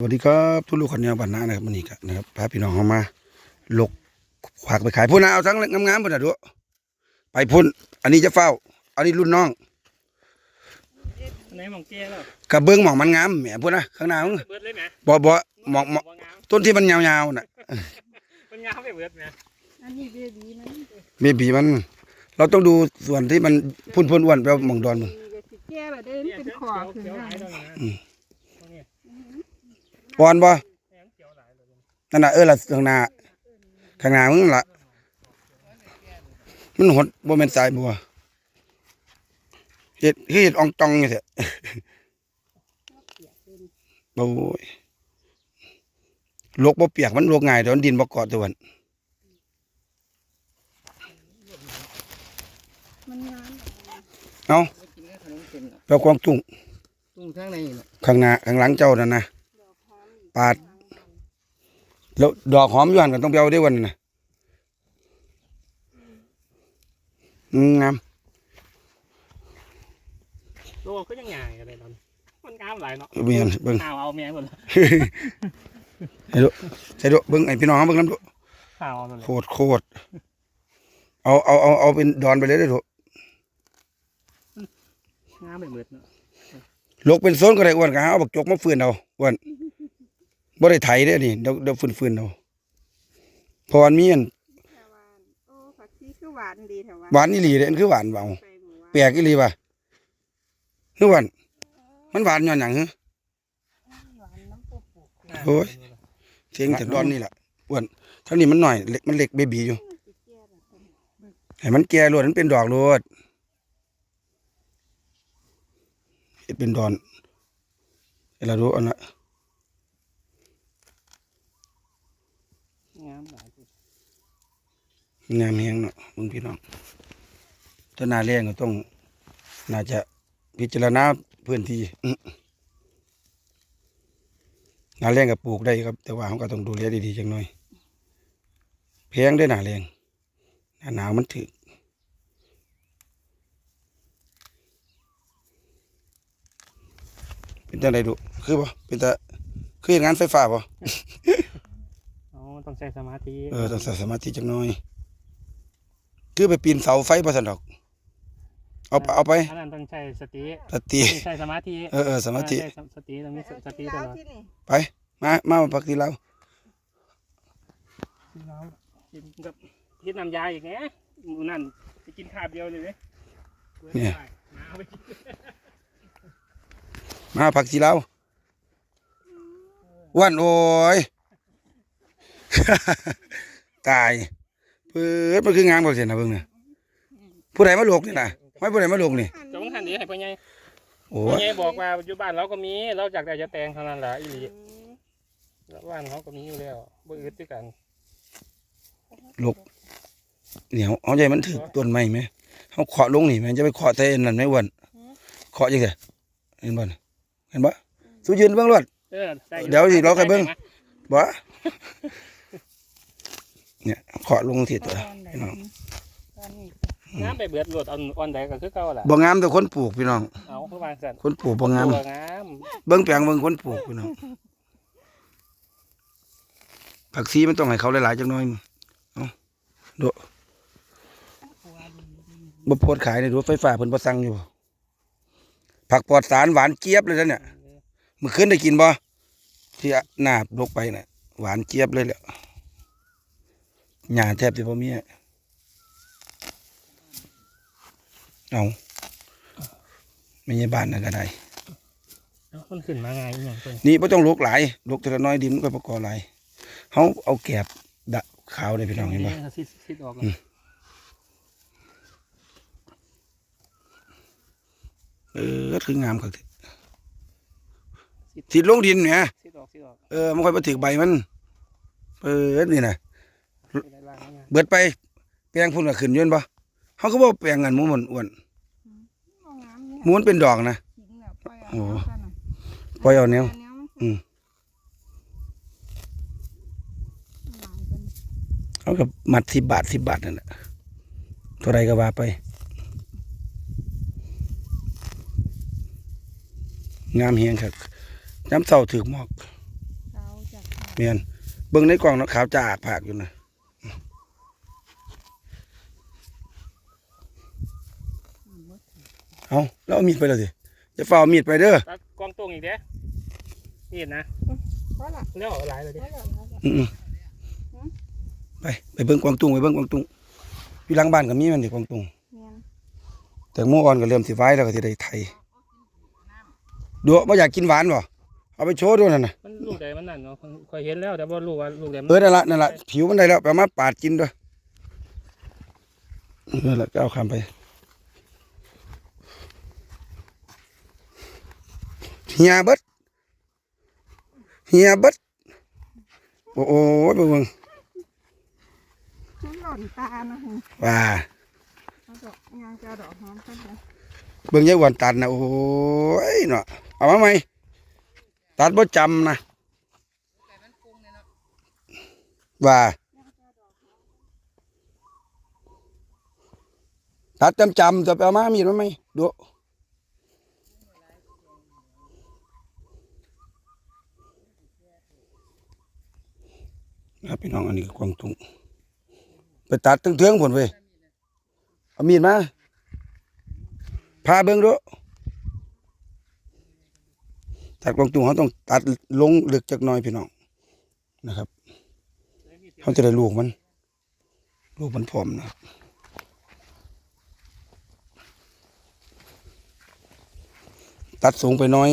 สวัสดีครับทุกลูกคนยาวบ้านนานะครับมันนี้กันนะครับพาพี่น้องเข้ามาลกขวากไปขายพุ่นนะเอาทั้งงามๆพุ่นนะดูไปพุ่น อันนี้จะเฝ้า อันนี้รุ่นน้องไหนหมองเจ้แล้วกับเบิ้งหมองมันงามแหมพุ่นนะข้างหน้ามึงเบิดเลยไหมบ่บ่หมองหมองบ่งามต้นที่มันยาวๆน่ะมันงามไปเบิดไหมอันนี้เบบีมันเบบีมัน เราต้องดูส่วนที่มันพุ่นพุ่นอ้วนไปเอาหมองดอนมึงก็สิแก่แบบเด้มันเป็นขอขึ้นเขียวหมาลายตรงนั้นอืมตรงนี้ ปอนบ่แหงเขียวหลายเลยนั่นน่ะเออละข้างหน้าข้างหน้ามึงล่ะ มันหดบ่แม่นสายบัวเฮ็ดคือเฮ็ดอองตองนี่แท้โอ้ยลกบ่เปียกมันลกง่ายเดี๋ยวมันดินบ่เกาะตัวนั้นมันงามเอากินแค่ขนมเส้นแปลกวางตุ้งตุ้งข้างในน่ะข้างหน้าข้างหลังเจ้านั่นนะ ปาด แล้วดอกหอมอยู่หั่นก็ต้องไปเอาได้วันนั้นน่ะอืมงามโลก็ยังใหญ่กันเลยตอนมันงามหลายเนาะเบิ่งเบิ่งข่าวเอาแม่หมดเลยให้ดูใส่ดูเบิ่งไอ้พี่น้องเบิ่งนำดูข่าวเอาหมดเลโคยตรโคตรเอาเอาเอาเอาเป็นดอนไปเลยได้อดูงามไปเบิดเนาะลกเป็นโซนก็ได้อ้วนก็หาเอาบักจกมาฟื้นเอาอ้วน บ่ได้ไถเด้อนี่เดี๋ยวเดี๋ยวฟื้นๆเอาเพราะวันมีอันแถวานโอ้ผักชีคือหวานดีแถวหวานอีหลีเด้อันคือหวานเบาไปหมู่แปลกอีหลีว่ะคือหวานมันหวานย้อนหยังฮะหวานน้ำปูปูโอ้ย เสียงแต่ดอนนี่แหละอ้วนเท่านี้มันหน่อยเล็กมันเล็กเบบีอยู่สิแก่แบบนั้นให้มันแก่รวดมันเป็นดอกรวดเฮ็ดเป็นดอนเวลารู้อันละ งามหลายงามแฮงเนาะมึงพี่น้องถ้านาแรงก็ต้อง น่าจะพิจารณาพื้นที่อื้อหนาแรงก็ปลูกได้ครับ แต่ว่าเขาก็ต้องดูแลดีๆจังหน่อยแพงได้หนาแรงหนาหนาวมันถึกเป็นจังไดดูคือบ่เป็นตาคือเฮ็ดงานไฟฟ้าบ่ อ๋อต้องใช้สมาธิเออต้องใส่สมาธิจังหน่อย คือไปปีนเสาไฟบ่ซั่นดอก เอาไปเอาไปอันนั้นต้องใช้สติสติใช้สมาธิเออเออสมาธิใช้สติต้องมีสติตแล้วลอดที่นี่ไป มามามาพักที่เราแล้วกินกับกินน้ำยาอีกไงหมูนั่นไปกินคาบเดียวเลยเว้ยมาเอาไปกินมาพักที่เราอ้วันโอ้ย ตายเปิดมันคืองานบ่เสร็จนะเบิ่งน่ะผู้ใดมาโลกนี่น่ะไม่ผู้ใดมาโลกนี่จงหันดีให้พ่อใหญ่โอ้พ่อยใหญ่บอกว่าอยู่บ้านเราก็มี เราจากแต่จะแต่งเท่านั้นแหละอีหลีอืมแล้วบ้านเขาก็มีอยู่แล้วบ่อึดด้วยกันโลกเดี๋ยวเอาใจมันถึกต้นไม้ไหมเฮาเคาะลงนี่แมันจะไปเคาะแต่อันนั่นไหมอ้วนเคาะจังซี่เห็นบ่น่ะเห็นบ่สู้ยืนเบิ่งรวดเออไอเดี๋ยวสิเราค่อยเบิ่งบ่ เนี่ยเคาะลงสิตัวตอนไหนพี่น้องตอนนี้น้ำไปเบิดหลดเอ่อนอ่อนใดก็คือเก่าล่ะบ่งามแต่คนปลูกพี่น้องเอาคือว่าสั่นคนปลูกบ่งามตัวงามเบิ่งแปลงเบิ่งคนปลูกพี่น้องผักชีมันต้องให้เขาหลายๆจังหน่อยเอาดูบ่โพดขายนี่ดูไฟฟ้าเพิ่นบ่สั่งอยู่บ่ผักปลอดสารหวานเจี๊ยบเลยนะเนี่ยมื้อคืนได้กินบ่ที่หน้าลกไปน่ะหวานเจี๊ยบเลยแหละ หญ้าแทบสิบ่มีอะเอาไม่ใช่บ้านนั่นก็ได้เอามันขึ้นมาไงอหย่างเพิ่นนี่ไม่ต้องลกหลายลกแต่ละน้อยดินมันก็ประกอบหลายเขาเอาแกบดะขาวเลยพี่น้องเห็นปะซิดซิดออกอืมเออคืองามครับติดลงดินเนี่ยซิดออกซิดออกเออมันค่อยมาถึงใบมันเปิดนี่นะไปได้ล่าง เนี่ยเบิดไปแปลงพุ่นก็ขึ้นอยืนปะเขาก็บอกแปลงเงินหมูมันอ้วนเอางามนี่หมูมันเป็นดอกนะทิ้งแล้วปล่อยเอาโอ้เอาซะหน่อยปล่อยเอาแนวอัมันอืมหลายเป็นเขากับมัดสิบบาทสิบบาทนั่นแหละเท่าไรก็ว่าไป งามเฮียงครับน้ำเศร้าถือหมอกเมียนเบิ่งในกล่องเนาะขาวจะอากผากอยู่นะ เอาแล้วเอามีดไปเลยสิจะฝ้าเอามีดไปเด้อตัดกองตรงอีกเด้นี่นะเพราะล่ะแล้วเอาหลายเลยดิเพราะล่ะเพราะล่ะอืมๆไปไปเบิ่งกวางตุ้งไปเบิ่งกวางตุ้งอยู่หลังบ้านก็มีมันดิกวางตุ้งเมียนแต่โมอ่อนก็เริ่มสิไว้แล้วก็สิได้ไทยดูบ่อยากกินหวานบ่เอาไปโชว์ด้วยนั่นน่ะมันลูกใดมันนั่นเนาะคอยเห็นแล้วแต่ว่าลูกว่าลูกใดมันเออนั่นละนั่นละผิวมันได้แล้วไปเอามาปาดกินด้วยนั่นแหละก็เอาคำไป เฮียเบิดเฮียเบิดโอ้โหเบิ่งมันหล่นตานะหึว่าเอาดอกยางจะเอาดอกหอมกั นะโอ้ยเนาะเอามาไหมตัดบ่จำนะว่าตัดจำจำจะไปเอามามีดมาไหมดูครับพี่น้องอันนี้กวางตุ้งไปตัดตึงเทืองผลเว้ยเอามีดมาพาเบิ่งดูตัดกวางตุ้งเขาต้องตัดลงลึกจักน่อยพี่น้องนะครับเขาจะได้ลูกมัน ลูกมันพร้อมนะครับตัดสูงไปน้อย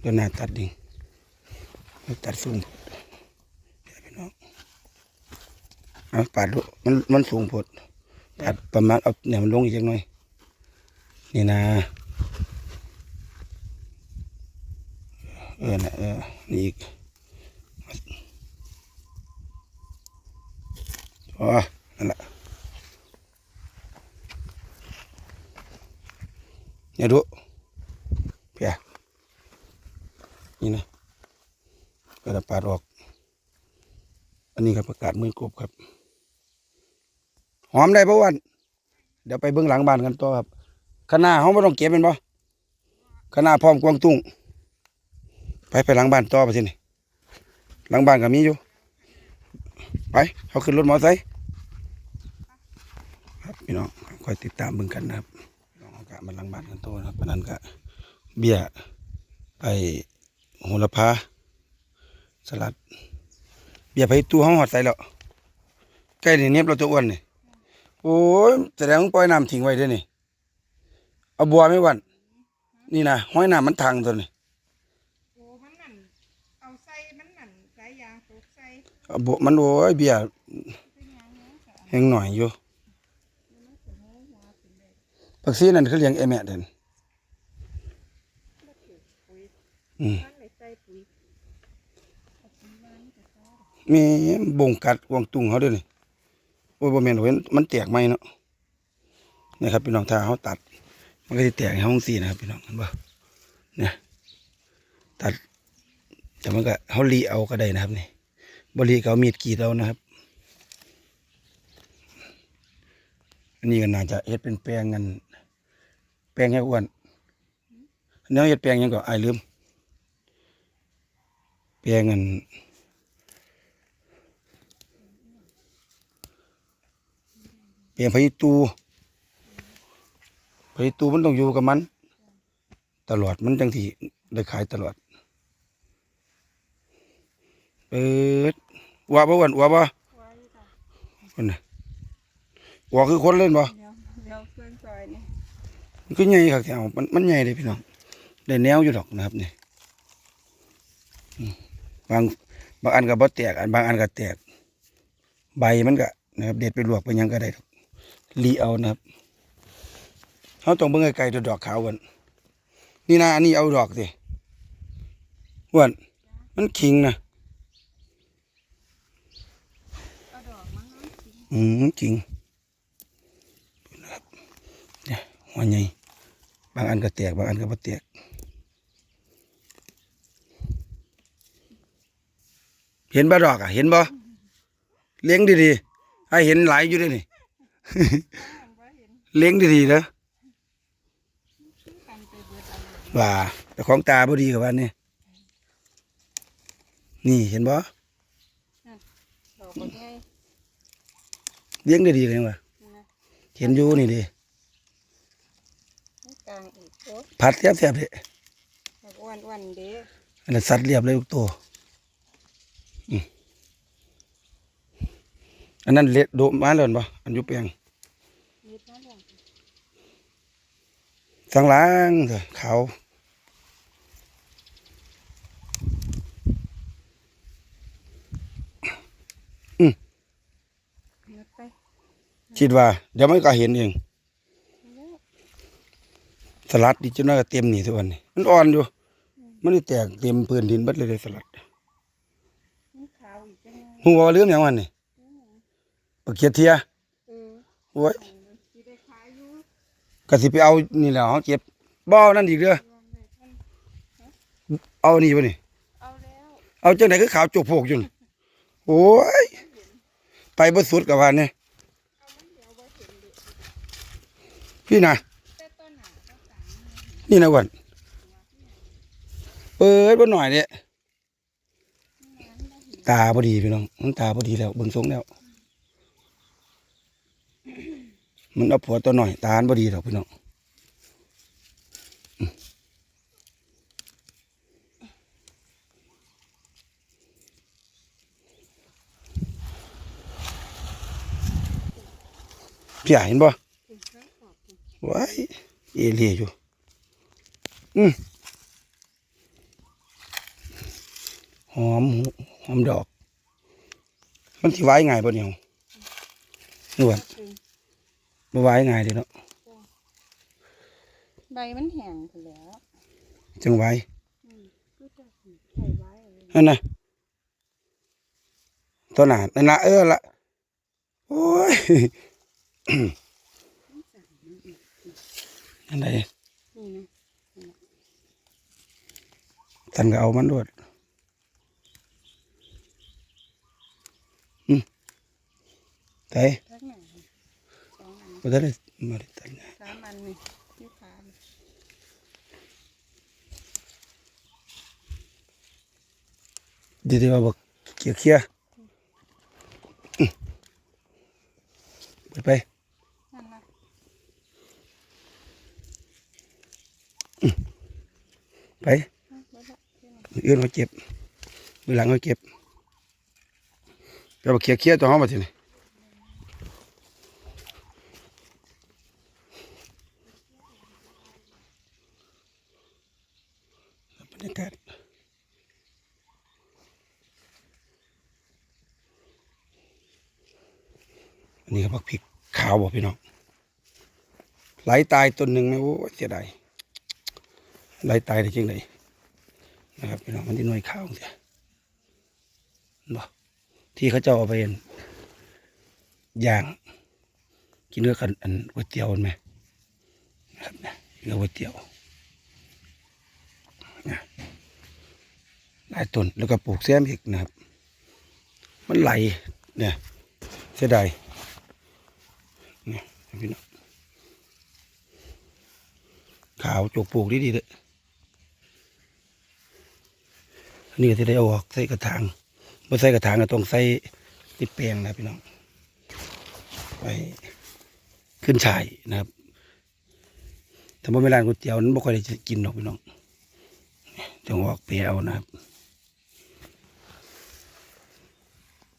เดี๋ยวหน้าตัดดิ่ง ตัดสูงพี่น้องเอาปาดดูมันมันสูงพดตัดประมาณเอาเนี่ยมันลงอีกจักหน่อย นี่นะเออนะเออนี่อีกอ๋อนั่นแหละเนี่ยดูเพียนี่นะกระ ปาดออก อันนี้ครับประกาศมือกบครับ หอมได้ปะวัน เดี๋ยวไปเบื้องหลังบ้านกันต่อครับคณะเขาไม่ต้องเก็บเป็นปะคณะพร้อมกวางตุ้ง ไปไปหลังบ้านต่อไปสินี่หลังบ้านก็มีอยู่ ไปเขาขึ้นรถมอเตอร์ไซค์ครับพี่น้องคอยติดตามเบิ่งกันนะครับน้องอากะมาหลังบ้านกันต่อนะครับนั้นก็เบี้ยไปโหระพา สลัด เบี้ยไปตู้ห้องหอดใส่แล้วใกล้นี่เน็บเราตัวอ้วนนี่โอ้ยแสดงว่าปล่อยน้ำทิ้งไว้ด้วยนี่เอาบัวไม่หวัน นี่นะห้อยน้ำมันทางตัวนี่โอ้มันนั่นเอาใส่มันนั่นสายยางตกใส่เอาบัวมันโอ้ยเบี้ยเป็นยางเนี้ยค่ะแห้งหน่อยอยู่ปักซีนั่นคือเลี้ยงเอแม่เด่นอืม มันเลยใส่ปุ๋ย มีบ่งกัดวางตุงเขาด้วยนี่โอ้ยบ่แมนเห็นมันแตกไหมเนาะนี่ครับพี่น้องถ้าเขาตัด มันก็จะแตกในห้องสี่นะครับพี่น้องเห็นบ่เนี่ยตัด แต่มันก็เขาลีเอาก็ได้นะครับนี่บรีเอามีดกรีดเอานะครับ อันนี้ก็น่าจะเฮ็ดเป็นแปลงกันแปลงให้อ้วนอันนี้เฮ็ดแปลงยังก็อายลืมแปลงกัน แปลงพายุตูพายุตูมันต้องอยู่กับมัน ตลอดมันจังที่ได้ขายตลอดเปิดว่าบ่อ้วันว่าบ่ไว้ค่ะคนน่ะว่าคือคนเล่นบ่เดี๋ยวเดี๋ยวเครื่องซอยนี่มันคือใหญ่ครับแถวมันมันใหญ่เลยพี่น้องได้แนวอยู่ดอกนะครับนี่อืมบางบางอันก็บ่แตกอันบางอันก็แตก ใบมันก็นะครับ เด็ดไปลวกไปหยังก็ได้ดอก ลีเอานะครับเขาต้องเบิ่งไกลๆตัวดอกขาวกันนี่นะอันนี้เอาดอกสิอ้วนมันขิงนะอืมจริงนะครับเนี่ยหัวใหญ่บางอันก็แตกบางอันก็บ่แตกเห็นบ่ดอกอะ เห็นบ่เลี้ยงดีๆให้เห็นหลายอยู่ด้วยนี่ เห็นเลี้ยงดีๆเด้อกันไปเบิดอะไรว่าไปแต่ของตาบ่ดีกับวันนี้นี่เห็นบ่ดอกบ่ใหญ่เลี้ยงได้ดีกันยังวะนะเห็นอยู่นี่ดิมันกลางอีกโอ้ผัดแซ่บๆเด้แบบอ้วนๆเด้อันนั้นสัตว์เรียบเลยทุกตัวอืม อันนั้นเละโดมาแล้วเห็นบ่อันอยู่เปียงนิดมาแล้วสังหล้างเถอะขาวเนื้อไปคิดว่า เดี๋ยวมันก็เห็นเองแล้วสลัดดิจินอลเต็มนี่ทุกวันนี้มันอ่อนอยู่ มันนี่แตกเต็มพื้นดินเบิดเลยเลยสลัดมันขาวอีกจังไงหัวาเรื่องอย่างวันนี่ ปะเกียเทียเออโอ้ยสิได้ขายอยู่ก็สิไปเอานี่แหละเขาเก็บบ่อนั่นอีกเด้อรวมเลยมันเอานี่บ่นี่เอาแล้วเอาจังไดคือขาวจุกโผกอยู่นี่โอ้ยไปบ่สุดกับว่านี่เอามันเดี๋ยวบ่เห็นเด็กพี่น่ะแต่ต้นหนาก็สั่งนี่นะวันเปิดบ่หน่อยเนี่ยตาบ่ดีพี่น้องมันตาบ่ดีแล้วเบิ่งทรงแล้ว มันเอาผัวตัวหน่อยตาอันบ่ดีดอกพี่น้องพี่อ่เห็นบ่ว้ายเอเลียอยู่ อืมหอมหอมดอก มันสิไว้ไง่ายป่เนี่ยนวล บ่ไว้ง่ายเลยเนาะใบมันแห้งไปแล้วจังไว้อืมก็จะใส่ไว้เลยนั่นนะตัวหนานั่นละเออละโอ้ยอันใดนี่นะท่านก็เอามันด้วยอืมไต่ ทักหน่อยสองอัน บ่ทันได้มาได้ตัดนะสามอันนี่ที่ขานี่เดี๋ยวๆว่าบอกเกี่ยวเคียอืมเปิดไปนั่นนะไปเอาไว้ละเดี๋ยวนะมืออื่นเขาเจ็บมือหลังเขาเจ็บเดี๋ยวบอกเกี่ยวเคียตัวห้องมาทีนี่ รยากาศอันนี้ก็พักพริกขาวบ่พี่น้องไหลตายต้นหนึ่งไหมโอ้เสียดายไหลตายได้จริงเลยนะครับพี่น้องมันที่หน่วยข้าวเสียบ่ที่เขาเจ้าเอาไปอั่นย่างกินเนื้อกันอันก๋วยเตี๋ยวเห็นไหมนะครับเนื้อก๋วยเตี๋ยวน หลายต้นแล้วก็ปลูกแซมอีกนะครับ มันไหลเนี่ยเสียดายเนี่ยพี่น้องขาวจกปลูกดีดีเลยนนี้ก็จะได้เอาออกใส่กระถางเมื่อใส่กระถางก็ต้องใส่ติดแปลงนะพี่น้อง ไปขึ้นฉายนะครับถ้าไม่ร้านก๋วยเตี๋ยวนั้นบ่ค่อยได้กินหรอกพี่น้อง ต้องออกไปเอานะครับ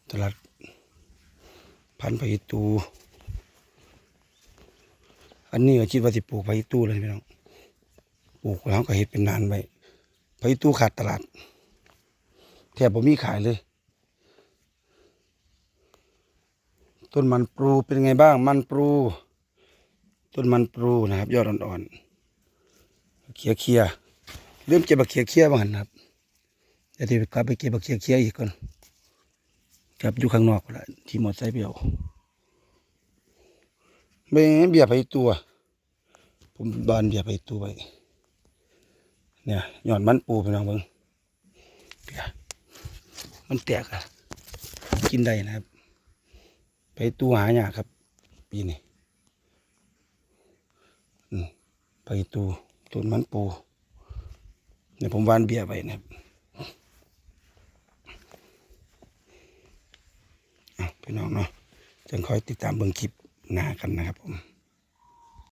ตลาดพันธุ์ไปตู อันนี้ก็คิดว่าสิปลูกไปตูเลยพี่น้องปลูกแล้วก็เฮ็ดเป็นนานไปไปตูขาดตลาดแทบผมมีขายเลย ต้นมันปลูเป็นไงบ้าง มันปลูต้นมันปลูนะครับ ยอดอ่อนๆเขียเคีย ๆเริ่มเก็บบักเขียเคียบ้างนะครับเดี๋ยวที่กลับไปเก็บบักเขียเคียอีกก่อนกลับอยู่ข้างนอกละที่หมดไซเปียวเบียเบียร์ไปตัว ผมบานเบียร์ไปตัวไปเนี่ยหย่อดมันปูพี่น้องเบิ่งเปียมันแตกอะกินได้นะครับ ไปตู้หายากครับ ปีนี้ไปตู้ต้นมันปู เนี่ยผมวานเบียร์ไปนะครับพี่น้องเนาะจึงคอยติดตามเบิ่งคลิปหน้ากันนะครับผม